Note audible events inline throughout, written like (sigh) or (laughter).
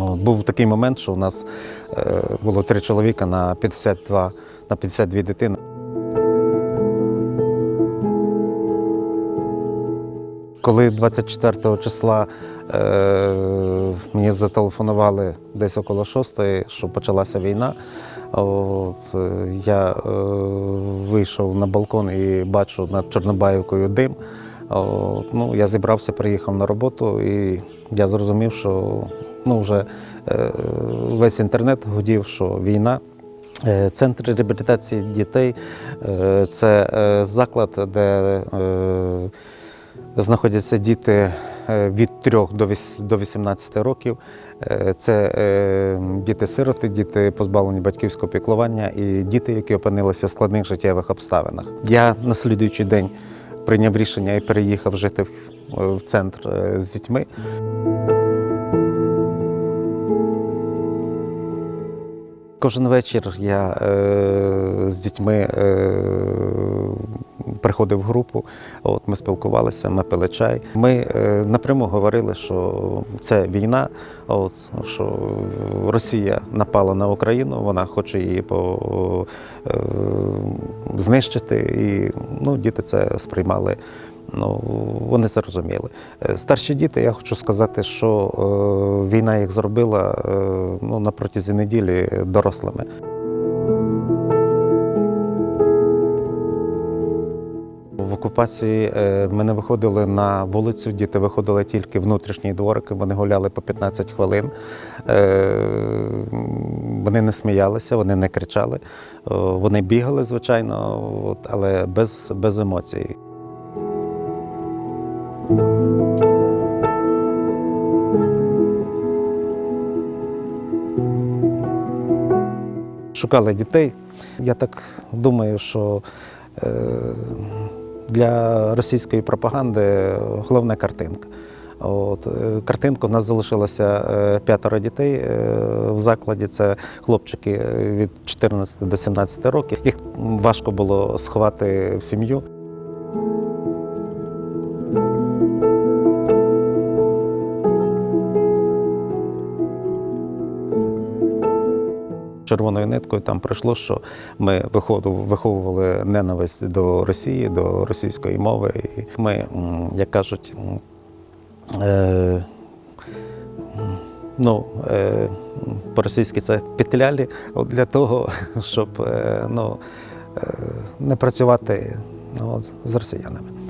От, Був такий момент, що у нас е, було три чоловіка на 52, на 52 дитини. Коли 24 числа е, мені зателефонували десь около 6, що почалася війна, от, е, я е, вийшов на балкон і бачу над Чорнобаївкою дим. От, ну, я зібрався, приїхав на роботу, і я зрозумів, що ну, вже е, весь інтернет гудів, що війна. Е, Центр реабілітації дітей е, це заклад, де знаходяться діти від 3 до 18 років. Це діти-сироти, діти позбавлені батьківського піклування і діти, які опинилися в складних життєвих обставинах. Я на слідуючий день прийняв рішення і переїхав жити в- центр з дітьми. Кожен вечір я е, з дітьми е, приходив в групу, от ми спілкувалися, ми пили чай. Ми е, напряму говорили, що це війна, от, що Росія напала на Україну, вона хоче її по, е, знищити. І ну, діти це сприймали. Ну, вони це Старші діти, я хочу сказати, що е, війна їх зробила е, ну, на протязі неділі дорослими. В окупації е, ми не виходили на вулицю, діти виходили тільки в внутрішній дворик, вони гуляли по 15 хвилин. Вони не сміялися, вони не кричали, вони бігали, звичайно, але без, без емоцій. Шукали дітей. Я так думаю, що е, для російської пропаганди головна картинка. От, Картинку у нас залишилося е, п'ятеро дітей е, в закладі. Це хлопчики е, від 14 до 17 років. Їх важко було сховати в сім'ю. Червоною ниткою там пройшло, що ми виховували ненависть до Росії, до російської мови. І ми, як кажуть, е, ну, е, по-російськи це петлялі от для того, (laughs) щоб е, ну, е, не працювати ну, з росіянами.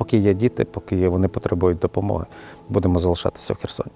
Поки є діти, поки вони потребують допомоги, будемо залишатися в Херсоні.